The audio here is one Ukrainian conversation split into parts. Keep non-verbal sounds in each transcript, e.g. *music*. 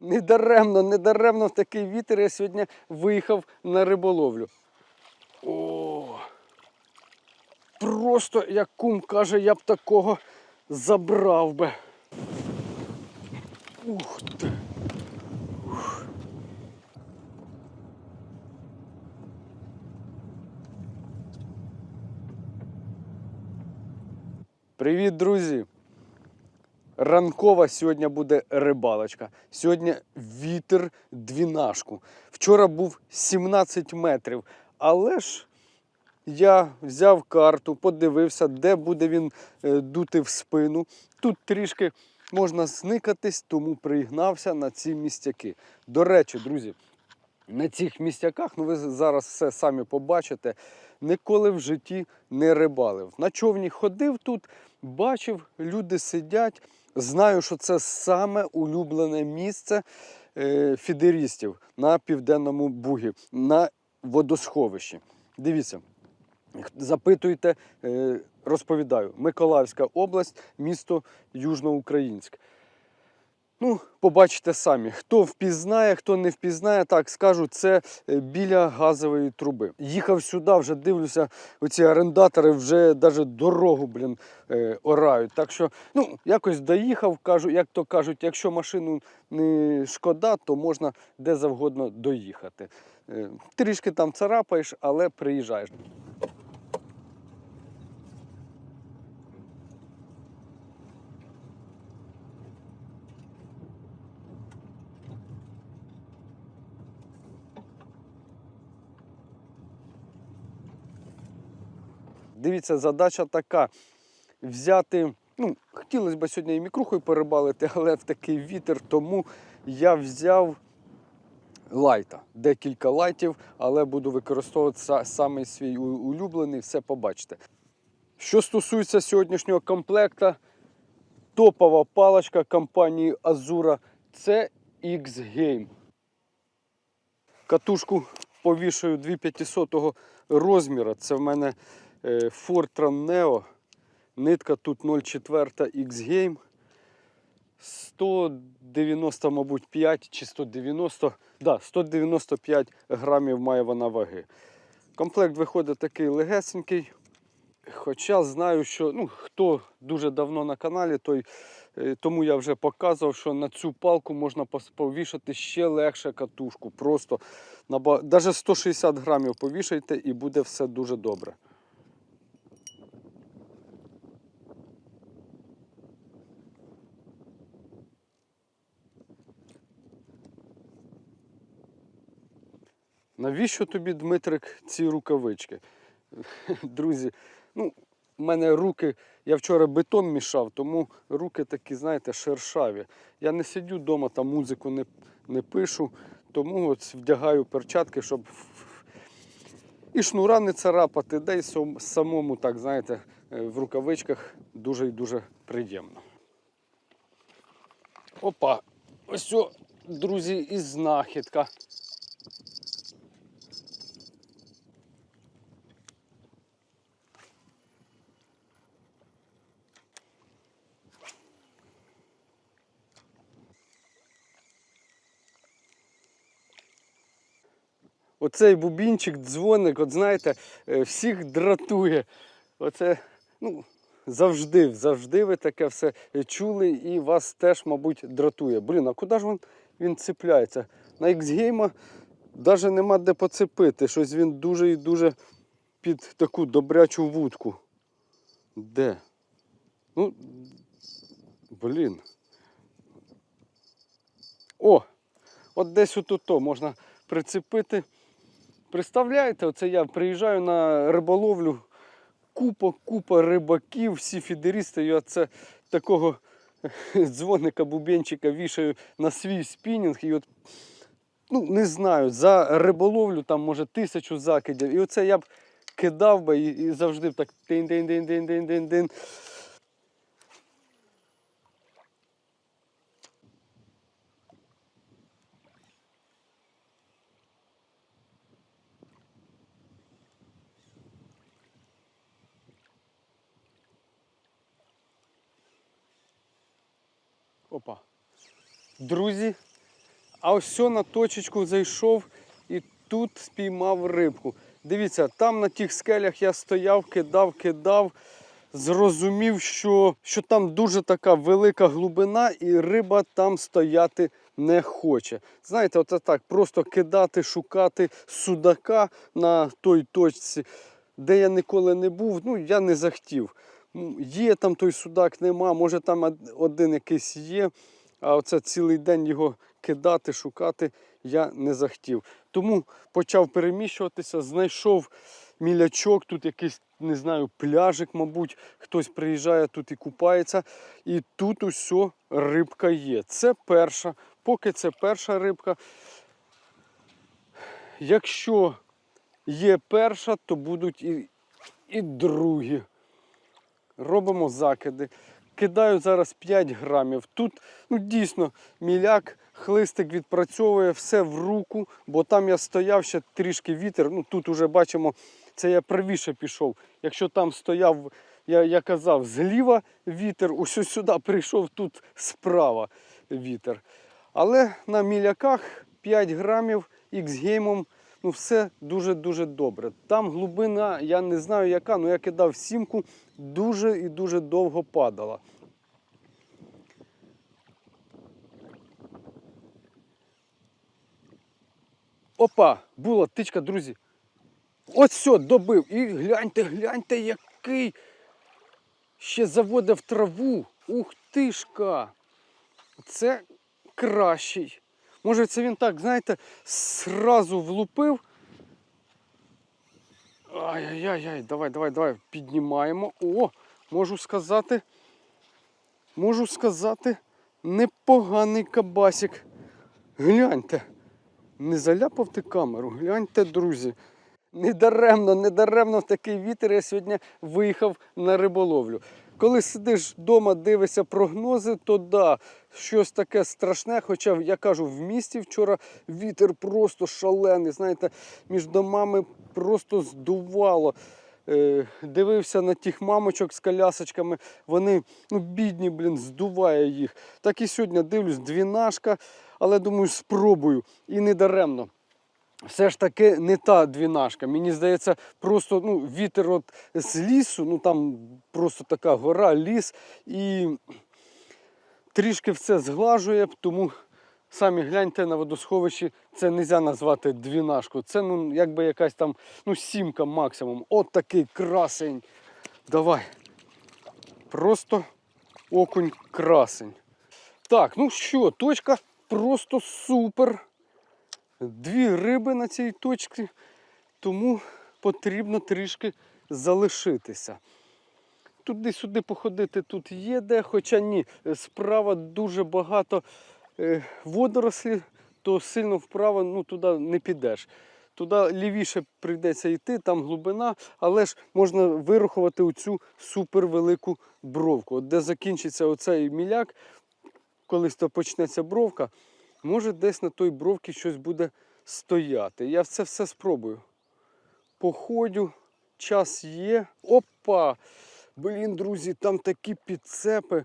Недаремно, недаремно в такий вітер я сьогодні виїхав на риболовлю. О! Просто, як кум каже, я б такого забрав би. Ух ти. Привіт, друзі! Ранкова сьогодні буде рибалочка. Сьогодні вітер двінашку. Вчора був 17 метрів, але ж я взяв карту, подивився, де буде він е, дути в спину. Тут трішки можна зникатись, тому пригнався на ці містяки. До речі, друзі, на цих містяках, ну ви зараз все самі побачите, ніколи в житті не рибалив. На човні ходив тут, бачив, люди сидять. Знаю, що це саме улюблене місце е, фідерістів на південному бугі, на водосховищі. Дивіться, запитуйте, е, розповідаю. Миколаївська область, місто Южноукраїнськ. Ну, побачите самі. Хто впізнає, хто не впізнає, так скажу, це е, біля газової труби. Їхав сюди, вже дивлюся, оці орендатори вже навіть дорогу, блін, е, орають. Так що, ну, якось доїхав, кажу, як то кажуть, якщо машину не шкода, то можна де завгодно доїхати. Е, Трішки там царапаєш, але приїжджаєш. Дивіться, задача така: взяти. Ну, хотілося б сьогодні і мікрухою перебалити, *laughs* але в такий вітер, тому я взяв лайта. Декілька лайтів, але буду використовувати саме свій улюблений, все побачите. Що стосується сьогоднішнього комплекта, топова паличка компанії Azura це X-Game. Катушку повішаю 2500 розміру. Це в мене е, Fortran Neo. Нитка тут 0,4 X-Game. 190, мабуть, 5 чи 190, да, 195 грамів має вона ваги. Комплект виходить такий легесенький. Хоча знаю, що ну, хто дуже давно на каналі, той, е, тому я вже показував, що на цю палку можна повішати ще легше катушку. Просто навіть 160 грамів повішайте і буде все дуже добре. Навіщо тобі, Дмитрик, ці рукавички? *laughs* Друзі, ну, в мене руки, я вчора бетон мішав, тому руки такі, знаєте, шершаві. Я не сидю вдома, там музику не, не пишу, тому от вдягаю перчатки, щоб і шнура не царапати, да й самому, так, знаєте, е, в рукавичках дуже і дуже приємно. Опа, ось, друзі, і знахідка. Оцей бубінчик, дзвоник, от знаєте, е, всіх дратує. Оце, ну, завжди, завжди ви таке все чули і вас теж, мабуть, дратує. Блін, а куди ж він, він цепляється? На X-Game навіть нема де поцепити. Щось він дуже і дуже під таку добрячу вудку. Де? Ну, блін. О! От десь отут можна прицепити. Представляєте, оце я приїжджаю на риболовлю, купа, купа рибаків, всі фідерісти, я це такого *laughs* дзвоника бубенчика вішаю на свій спінінг. І от, ну, не знаю, за риболовлю там може тисячу закидів. І оце я б кидав би і, завжди б так тин-дин-дин-дин-дин-дин-дин. Опа. Друзі, А ось на точечку зайшов і тут спіймав рибку. Дивіться, там на тих скелях я стояв, кидав, кидав. Зрозумів, що, що там дуже така велика глибина, і риба там стояти не хоче. Знаєте, от так, просто кидати, шукати судака на той точці, де я ніколи не був, ну я не захотів. М, Є там той судак, нема, може там один якийсь є, а оце цілий день його кидати, шукати я не захотів. Тому почав переміщуватися, знайшов мілячок, тут якийсь, не знаю, пляжик, мабуть, хтось приїжджає тут і купається. І тут усе рибка є. Це перша, поки це перша рибка. Якщо є перша, то будуть і, і другі. Робимо закиди. Кидаю зараз 5 грамів. Тут ну, дійсно міляк, хлистик відпрацьовує все в руку, бо там я стояв ще трішки вітер. Ну тут уже бачимо, це я правіше пішов. Якщо там стояв, я, я казав, зліва вітер, ось сюди прийшов, тут справа вітер. Але на міляках 5 грамів X-геймом ну все дуже-дуже добре. Там глибина, я не знаю яка, але я кидав сімку, дуже і дуже довго падала. Опа, була тичка, друзі. Ось все, добив. І гляньте, гляньте, який ще заводив траву. Ух тишка. Це кращий. Може це він так, знаєте, сразу влупив. Ай-яй-яй, давай, давай, давай, піднімаємо. О, можу сказати, можу сказати, непоганий кабасик. Гляньте, не заляпав ти камеру, гляньте, друзі. Недаремно, недаремно в такий вітер я сьогодні виїхав на риболовлю. Коли сидиш вдома, дивишся прогнози, то да, щось таке страшне. Хоча я кажу, в місті вчора вітер просто шалений. Знаєте, між домами просто здувало. Е, дивився на тих мамочок з колясочками, вони ну, бідні, блін, здуває їх. Так і сьогодні дивлюсь, двінашка, але думаю, спробую. І не даремно все ж таки не та двінашка. Мені здається, просто ну, вітер от з лісу, ну там просто така гора, ліс, і трішки все зглажує, тому самі гляньте на водосховищі, це не можна назвати двінашку. Це ну, якби якась там ну, сімка максимум. От такий красень. Давай. Просто окунь красень. Так, ну що, точка просто супер дві риби на цій точці, тому потрібно трішки залишитися. Туди-сюди походити тут є де, хоча ні, справа дуже багато е, водорослів, то сильно вправо ну, туди не підеш. Туди лівіше прийдеться йти, там глибина, але ж можна вирахувати оцю супервелику бровку. От де закінчиться оцей міляк, колись то почнеться бровка, може десь на той бровці щось буде стояти. Я це все спробую. Походю, час є. Опа! Блін, друзі, там такі підцепи.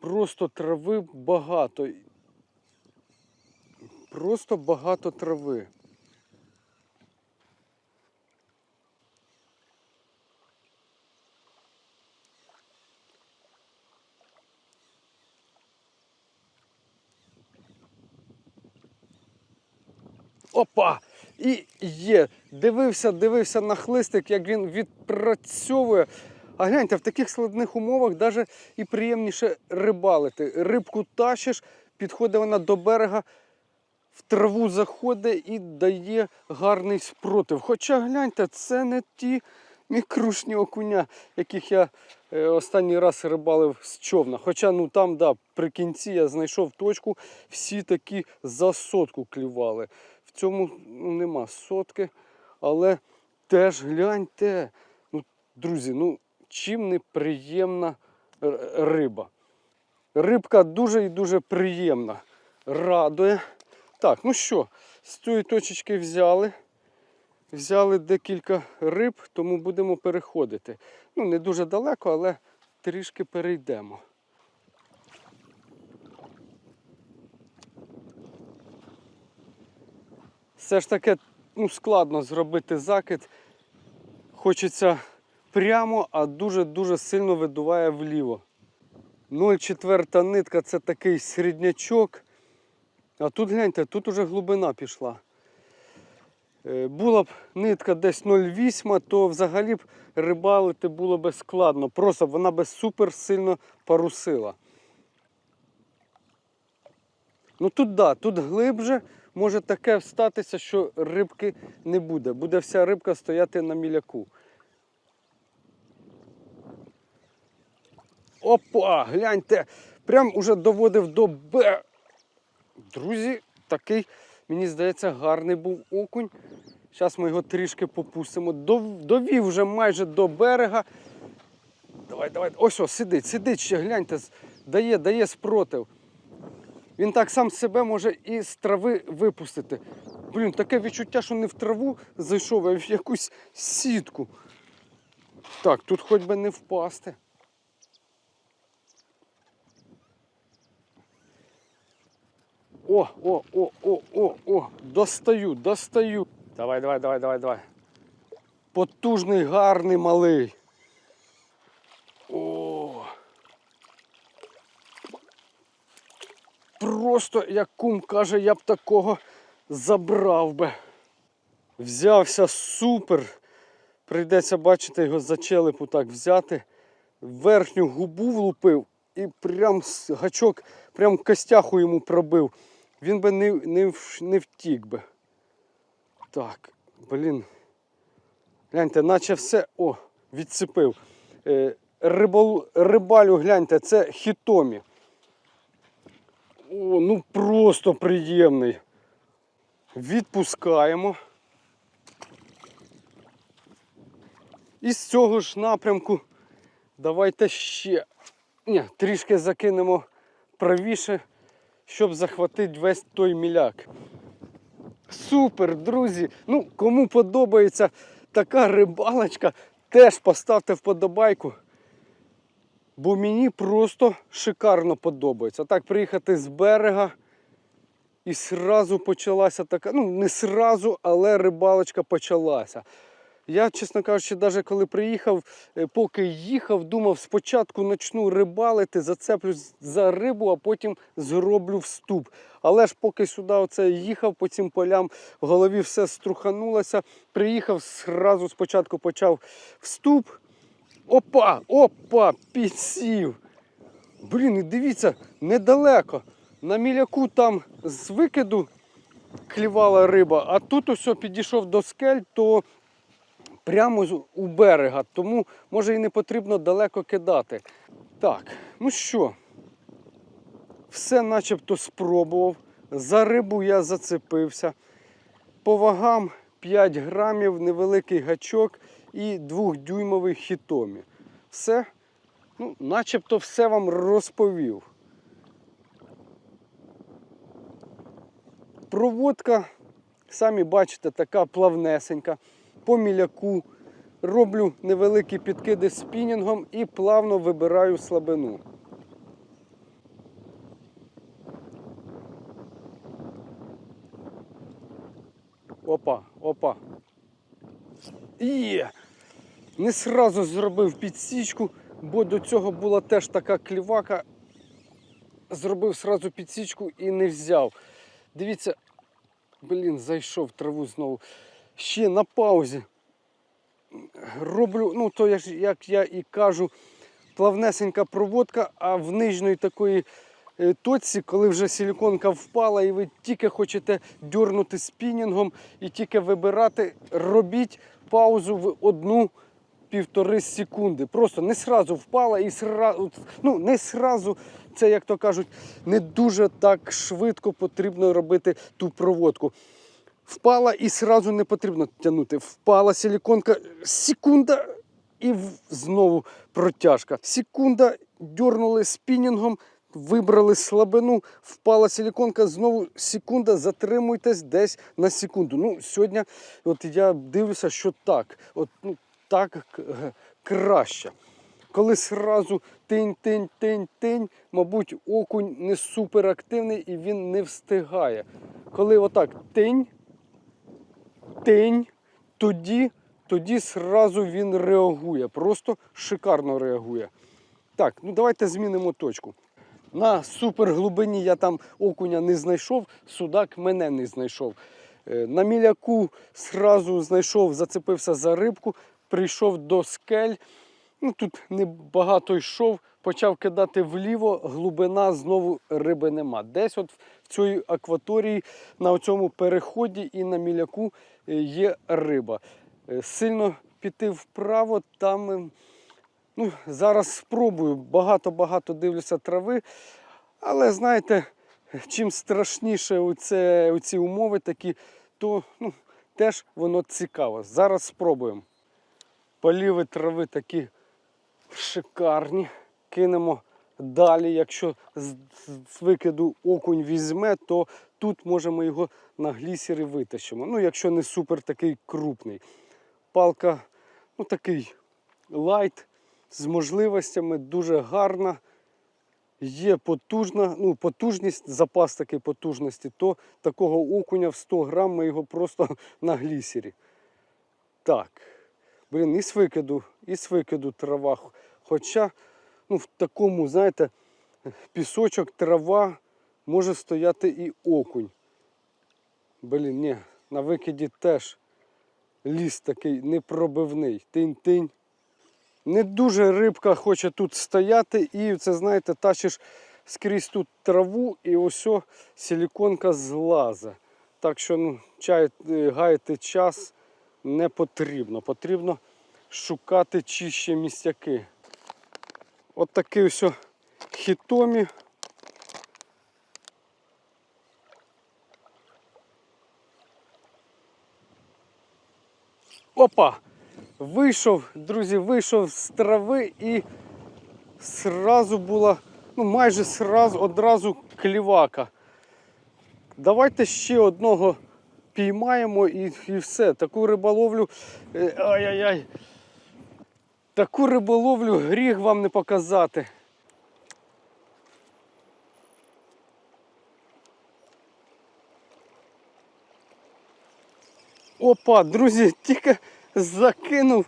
Просто трави багато. Просто багато трави. Опа! І є. Дивився, дивився на хлистик, як він відпрацьовує. А гляньте, в таких складних умовах навіть і приємніше рибалити. Рибку тащиш, підходить вона до берега, в траву заходить і дає гарний спротив. Хоча гляньте, це не ті мікрушні окуня, яких я е, останній раз рибалив з човна. Хоча ну там, да, при кінці я знайшов точку, всі такі за сотку клювали. Цьому ну, нема сотки, але теж гляньте. Ну, друзі, ну чим не приємна риба. Рибка дуже і дуже приємна. Радує. Так, ну що, з цієї точечки взяли. Взяли декілька риб, тому будемо переходити. Ну, не дуже далеко, але трішки перейдемо. Все ж таки ну, складно зробити закид. Хочеться прямо, а дуже-дуже сильно видуває вліво. 0,4 нитка це такий середнячок. А тут гляньте, тут уже глибина пішла. Е, Була б нитка десь 0,8, то взагалі б рибалити було б складно. Просто вона би супер сильно парусила. Ну тут да, тут глибже може таке статися, що рибки не буде. Буде вся рибка стояти на міляку. Опа, гляньте, прям уже доводив до Б. Друзі, такий, мені здається, гарний був окунь. Зараз ми його трішки попустимо. Довів вже майже до берега. Давай, давай. Ось о, сидить, сидить ще, гляньте, дає, дає спротив. Він так сам себе може і з трави випустити. Блін, таке відчуття, що не в траву зайшов, а в якусь сітку. Так, тут хоч би не впасти. О, о, о, о, о, о, достаю, достаю. Давай, давай, давай, давай, давай. Потужний, гарний малий. О. Просто, як кум каже, я б такого забрав би. Взявся супер. Прийдеться, бачите, його за челепу так взяти. Верхню губу влупив і прям гачок, прям костяху йому пробив. Він би не, не, не втік би. Так, блін. Гляньте, наче все. О, відцепив. Е, рибал, рибалю, гляньте, це хітомі. О, ну просто приємний. Відпускаємо. І з цього ж напрямку давайте ще Ні, трішки закинемо правіше, щоб захватити весь той міляк. Супер, друзі! Ну, кому подобається така рибалочка, теж поставте вподобайку. Бо мені просто шикарно подобається. Так, приїхати з берега і сразу почалася така, ну не сразу, але рибалочка почалася. Я, чесно кажучи, навіть коли приїхав, е, поки їхав, думав, спочатку почну рибалити, зацеплюсь за рибу, а потім зроблю вступ. Але ж поки сюди оце їхав по цим полям, в голові все струханулося. Приїхав, зразу спочатку почав вступ. Опа, опа, підсів. Блін, і дивіться, недалеко. На міляку там з викиду клівала риба, а тут ось підійшов до скель, то прямо у берега, тому може і не потрібно далеко кидати. Так, ну що, все начебто спробував. За рибу я зацепився. По вагам 5 грамів, невеликий гачок і 2-дюймовий хітомі. Все, ну, начебто все вам розповів. Проводка, самі бачите, така плавнесенька, по міляку. Роблю невеликі підкиди спінінгом і плавно вибираю слабину. Опа, опа. Є! Не сразу зробив підсічку, бо до цього була теж така клівака. Зробив сразу підсічку і не взяв. Дивіться, блін, зайшов траву знову. Ще на паузі. Роблю, ну то я ж, як я і кажу, плавнесенька проводка, а в нижньої такої е, точці, коли вже силіконка впала, і ви тільки хочете дьорнути спінінгом і тільки вибирати, робіть паузу в одну півтори секунди. Просто не сразу впала і сразу, ну не сразу, це як то кажуть, не дуже так швидко потрібно робити ту проводку. Впала і сразу не потрібно тягнути. Впала силіконка, секунда і знову протяжка. Секунда, дьорнули спінінгом, вибрали слабину, впала силіконка, знову секунда, затримуйтесь десь на секунду. Ну, сьогодні от я дивлюся, що так. От, ну, так краще. Коли сразу тинь, тинь, тинь, тинь, мабуть, окунь не суперактивний і він не встигає. Коли отак тинь, тень, тоді, тоді сразу він реагує. Просто шикарно реагує. Так, ну давайте змінимо точку. На суперглибині я там окуня не знайшов, судак мене не знайшов. Е, На міляку сразу знайшов, зацепився за рибку, прийшов до скель. Ну, тут небагато йшов, почав кидати вліво, глибина знову риби нема. Десь от в цій акваторії, на цьому переході і на міляку е, є риба. Е, Сильно піти вправо, там е, ну, зараз спробую. Багато-багато дивлюся трави. Але знаєте, чим страшніше оці умови такі, то ну, теж воно цікаво. Зараз спробуємо. Поліви трави такі шикарні. Кинемо далі. Якщо з, викиду окунь візьме, то тут можемо його на глісері витащимо. Ну, якщо не супер такий крупний. Палка, ну такий лайт з можливостями, дуже гарна. Є потужна, ну, потужність, запас такий потужності, то такого окуня в 100 грам ми його просто *laughs* на глісері. Так. Блін, і з викиду, і з викиду трава. Хоча ну, в такому, знаєте, пісочок, трава може стояти і окунь. Блін, ні, на викиді теж ліс такий непробивний. Тинь-тинь. Не дуже рибка хоче тут стояти, і це, знаєте, тащиш скрізь тут траву і ось силіконка злаза. Так що ну, чай, е, гаяти час не потрібно. Потрібно шукати чище місцяки. От такий ось хітомі. Опа! Вийшов, друзі, вийшов з трави і сразу була, ну майже сразу, одразу клівака. Давайте ще одного піймаємо і, і все. Таку риболовлю. е, Ай-яй-яй. Таку риболовлю гріх вам не показати. Опа, друзі, тільки закинув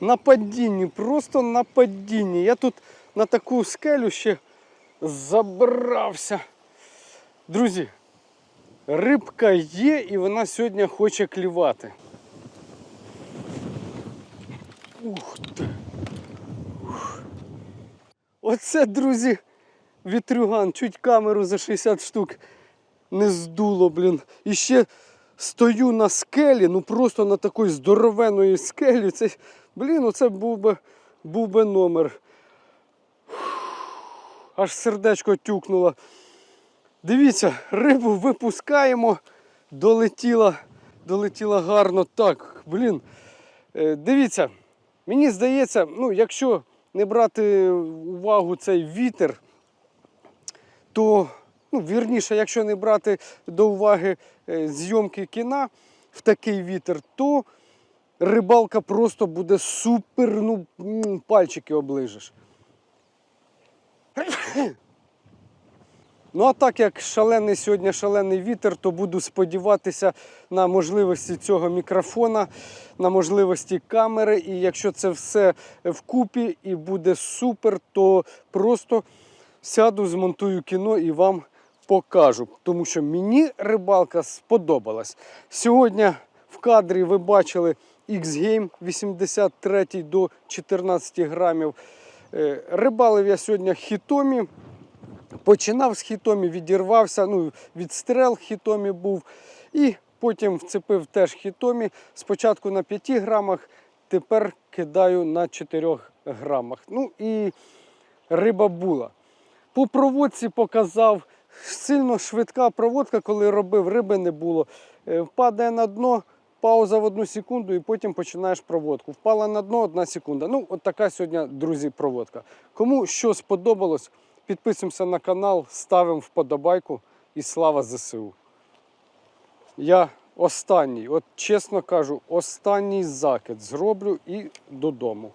на падінні, просто на падінні. Я тут на таку скелю ще забрався. Друзі, рибка є і вона сьогодні хоче клівати. Ух ти. Ух. Оце, друзі, вітрюган, чуть камеру за 60 штук не здуло, блін. І ще стою на скелі, ну просто на такій здоровеної скелі. Це, блін, оце був би, був би номер. Аж сердечко тюкнуло. Дивіться, рибу випускаємо, долетіла, долетіла гарно. Так, блін. Е, Дивіться, мені здається, ну, якщо не брати увагу цей вітер, то ну, вірніше, якщо не брати до уваги е, зйомки кіна в такий вітер, то рибалка просто буде супер, ну, пальчики оближеш. Ну, а так як шалений сьогодні шалений вітер, то буду сподіватися на можливості цього мікрофона, на можливості камери. І якщо це все вкупі і буде супер, то просто сяду, змонтую кіно і вам покажу. Тому що мені рибалка сподобалась. Сьогодні в кадрі ви бачили X-Game 83 до 14 грамів. Е, Рибалив я сьогодні хітомі. Починав з хітомі, відірвався, ну, відстрел хітомі був. І потім вцепив теж хітомі. Спочатку на 5 грамах, тепер кидаю на 4 грамах. Ну і риба була. По проводці показав сильно швидка проводка, коли робив, риби не було. Е, Впадає на дно, пауза в одну секунду і потім починаєш проводку. Впала на дно одна секунда. Ну, от така сьогодні, друзі, проводка. Кому що сподобалось, підписуємося на канал, ставимо вподобайку і слава ЗСУ. Я останній, от чесно кажу, останній закид зроблю і додому.